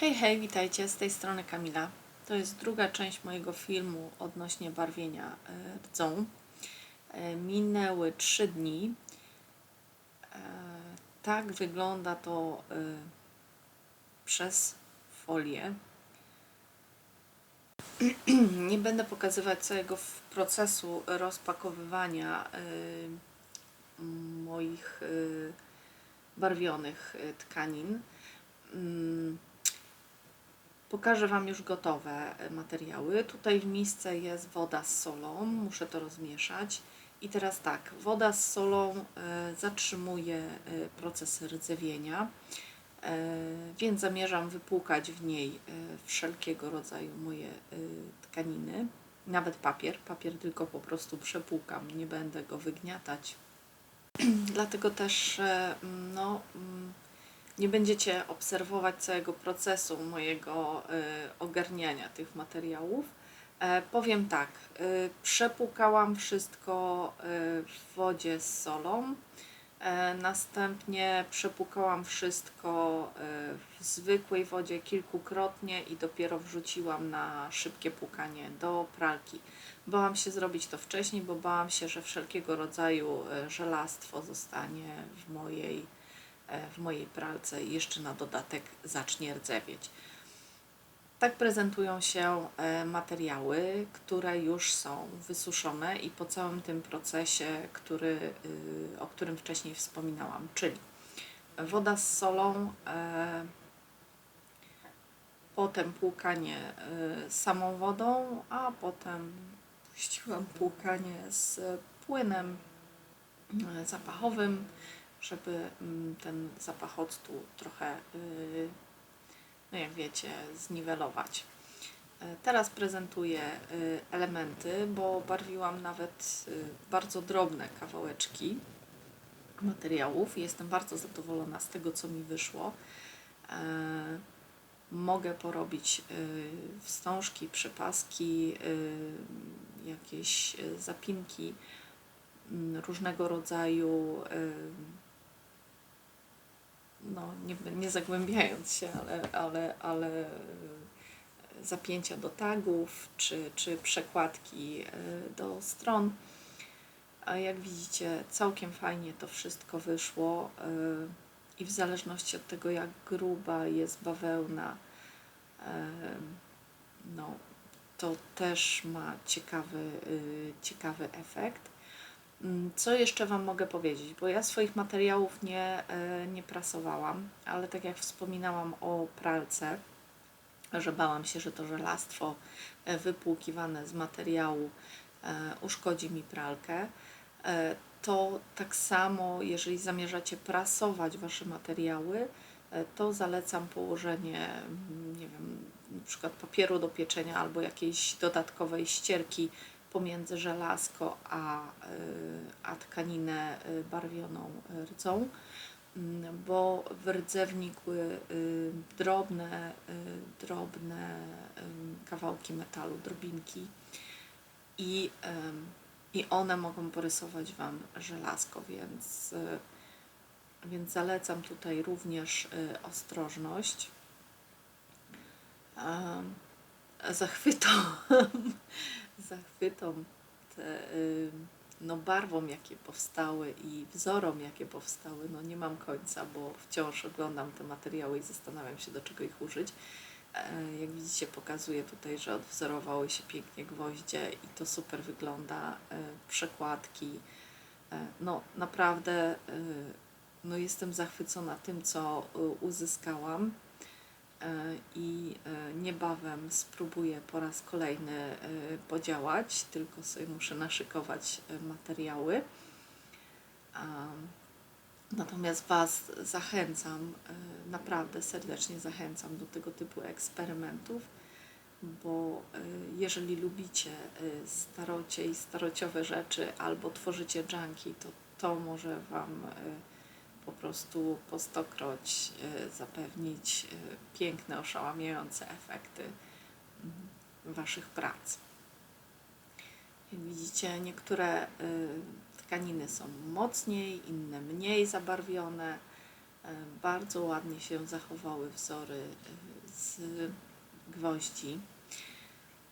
Hej, hej, witajcie, z tej strony Kamila. To jest druga część mojego filmu odnośnie barwienia e, rdzą. E, Minęły trzy dni. E, Tak wygląda to przez folię. Nie będę pokazywać całego procesu rozpakowywania moich barwionych tkanin. Pokażę Wam już gotowe e, materiały. Tutaj w misce jest woda z solą, muszę to rozmieszać. I teraz tak, woda z solą e, zatrzymuje e, proces rdzewienia, więc zamierzam wypłukać w niej wszelkiego rodzaju moje tkaniny, nawet papier. Papier tylko po prostu przepłukam, nie będę go wygniatać. Dlatego też no, mm, nie będziecie obserwować całego procesu mojego y, ogarniania tych materiałów. E, powiem tak, y, przepłukałam wszystko y, w wodzie z solą. E, następnie przepłukałam wszystko w zwykłej wodzie kilkukrotnie i dopiero wrzuciłam na szybkie płukanie do pralki. Bałam się zrobić to wcześniej, bo bałam się, że wszelkiego rodzaju żelastwo zostanie w mojej w mojej pralce jeszcze na dodatek zacznie rdzewieć. Tak prezentują się e, materiały, które już są wysuszone i po całym tym procesie, który, y, o którym wcześniej wspominałam, czyli woda z solą, e, potem płukanie y, samą wodą, a potem puściłam płukanie z płynem y, zapachowym, żeby mm, ten zapach octu trochę, y, no jak wiecie, zniwelować. E, Teraz prezentuję y, elementy, bo barwiłam nawet y, bardzo drobne kawałeczki materiałów. Jestem bardzo zadowolona z tego, co mi wyszło. E, Mogę porobić wstążki, przepaski, y, jakieś zapinki mm, różnego rodzaju, no nie, nie zagłębiając się, ale, ale, ale zapięcia do tagów czy, czy przekładki y, do stron. A jak widzicie, całkiem fajnie to wszystko wyszło y, i w zależności od tego, jak gruba jest bawełna, y, no, to też ma ciekawy, ciekawy efekt. Mm, Co jeszcze Wam mogę powiedzieć? Bo ja swoich materiałów nie, e, nie prasowałam, ale tak jak wspominałam o pralce, że bałam się, że to żelastwo e, wypłukiwane z materiału e, uszkodzi mi pralkę, to tak samo, jeżeli zamierzacie prasować Wasze materiały, to zalecam położenie, mm, nie wiem, na przykład papieru do pieczenia albo jakiejś dodatkowej ścierki pomiędzy żelazko a, y, a tkaninę y, barwioną rdzą, Mm, bo w rdze wnikły y, drobne, y, drobne kawałki metalu, drobinki i, i one mogą porysować Wam żelazko, więc, y, więc zalecam tutaj również y, ostrożność. Ym, Zachwytą, zachwytą te, y, no, barwom, jakie powstały i wzorom, jakie powstały, no nie mam końca, bo wciąż oglądam te materiały i zastanawiam się, do czego ich użyć. E, Jak widzicie, pokazuję tutaj, że odwzorowały się pięknie gwoździe i to super wygląda. E, Przekładki. E, No naprawdę e, no, jestem zachwycona tym, co e, uzyskałam i e, niebawem spróbuję po raz kolejny e, podziałać, tylko sobie muszę naszykować e, materiały. Natomiast Was zachęcam, e, naprawdę serdecznie zachęcam do tego typu eksperymentów, bo e, jeżeli lubicie e, starocie i starociowe rzeczy albo tworzycie junki, to to może Wam e, po prostu po stokroć e, zapewnić e, piękne, oszałamiające efekty mm, Waszych prac. Jak widzicie, niektóre y, tkaniny są mocniej, inne mniej zabarwione. Bardzo ładnie się zachowały wzory z gwoździ.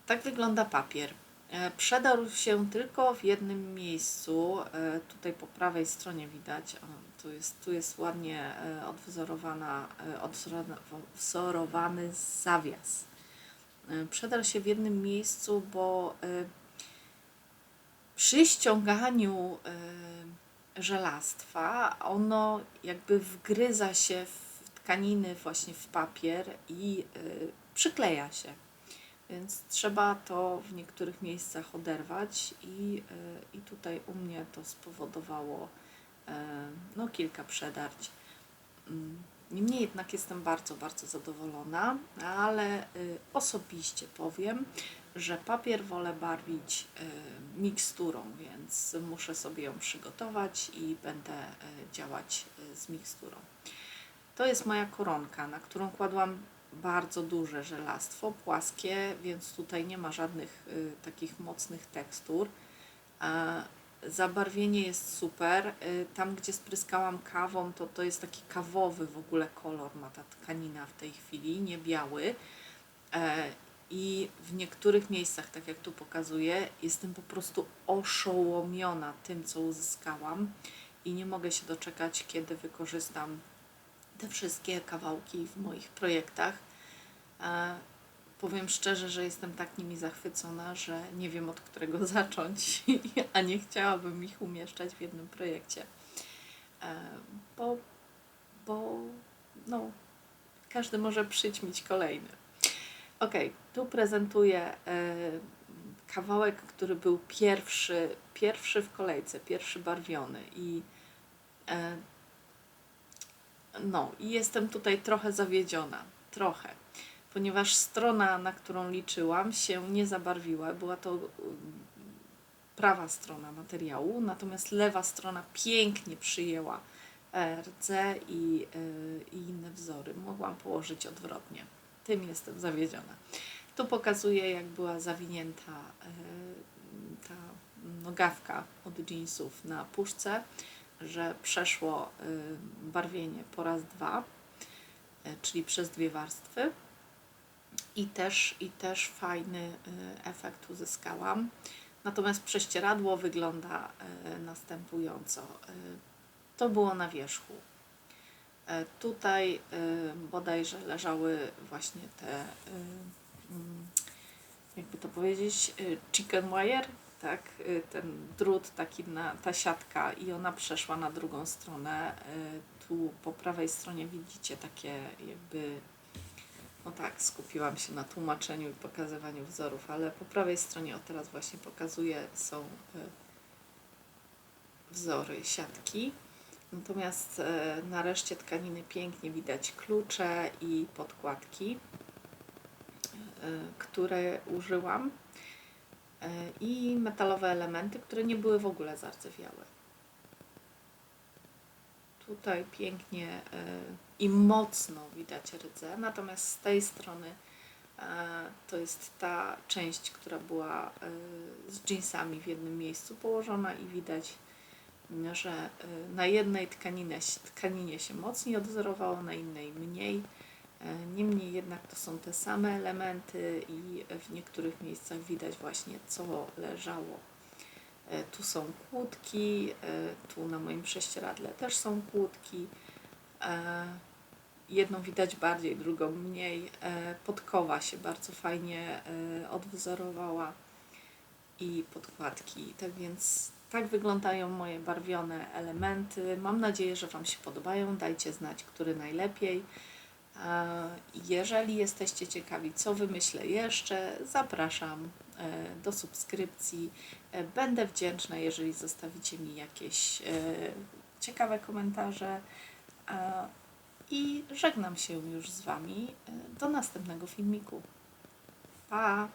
Tak wygląda papier. E, Przedarł się tylko w jednym miejscu. e, Tutaj po prawej stronie widać. Tu, jest, tu jest ładnie e, odwzorowana, e, odwzorowana- wzorowany zawias. Przedarł się w jednym miejscu, bo przy ściąganiu żelastwa ono jakby wgryza się w tkaniny, właśnie w papier i przykleja się. Więc trzeba to w niektórych miejscach oderwać i, y, i tutaj u mnie to spowodowało e, no, kilka przedarć. Mm, Niemniej jednak jestem bardzo, bardzo zadowolona, ale y, osobiście powiem, że papier wolę barwić y, miksturą, więc muszę sobie ją przygotować i będę działać z miksturą. To jest moja koronka, na którą kładłam bardzo duże żelastwo, płaskie, więc tutaj nie ma żadnych y, takich mocnych tekstur. Zabarwienie jest super. Y, tam, gdzie spryskałam kawą, to to jest taki kawowy w ogóle kolor ma ta tkanina w tej chwili, nie biały. E, I w niektórych miejscach, tak jak tu pokazuję, jestem po prostu oszołomiona tym, co uzyskałam i nie mogę się doczekać, kiedy wykorzystam te wszystkie kawałki w moich projektach. Powiem szczerze, że jestem tak nimi zachwycona, że nie wiem od którego zacząć, a nie chciałabym ich umieszczać w jednym projekcie. E, bo, bo no, każdy może przyćmić kolejny. Ok, tu prezentuję e, kawałek, który był pierwszy, pierwszy w kolejce, pierwszy barwiony i e, no, i jestem tutaj trochę zawiedziona, trochę, ponieważ strona, na którą liczyłam, się nie zabarwiła. Była to um, prawa strona materiału, natomiast lewa strona pięknie przyjęła e, rdze i, e, i inne wzory. Mogłam położyć odwrotnie. Tym jestem zawiedziona. Tu pokazuję, jak była zawinięta e, ta nogawka od jeansów na puszce że przeszło y, barwienie po raz dwa, y, czyli przez dwie warstwy. I też, I też fajny y, efekt uzyskałam. Natomiast prześcieradło wygląda następująco. To było na wierzchu. Tutaj bodajże leżały właśnie te, mm, jakby to powiedzieć, chicken wire, tak, y, ten drut, taki na, ta siatka i ona przeszła na drugą stronę. Y, Tu po prawej stronie widzicie takie jakby, no tak, skupiłam się na tłumaczeniu i pokazywaniu wzorów, ale po prawej stronie, o teraz właśnie pokazuję, są y, wzory siatki. Natomiast na reszcie tkaniny pięknie widać klucze i podkładki, które użyłam i metalowe elementy, które nie były w ogóle zardzewiałe. Tutaj pięknie e, i mocno widać rdzę, natomiast z tej strony e, to jest ta część, która była e, z jeansami w jednym miejscu położona i widać, że na jednej tkaninie, tkaninie się mocniej odwzorowało, na innej mniej. Niemniej jednak to są te same elementy i w niektórych miejscach widać właśnie co leżało. E, Tu są kłódki, e, tu na moim prześcieradle też są kłódki. E, Jedną widać bardziej, drugą mniej. Podkowa się bardzo fajnie odwzorowała i podkładki. Tak więc tak wyglądają moje barwione elementy. Mam nadzieję, że Wam się podobają. Dajcie znać, który najlepiej. Jeżeli jesteście ciekawi, co wymyślę jeszcze, zapraszam e, do subskrypcji. E, Będę wdzięczna, jeżeli zostawicie mi jakieś e, ciekawe komentarze. I żegnam się już z Wami do następnego filmiku. Pa!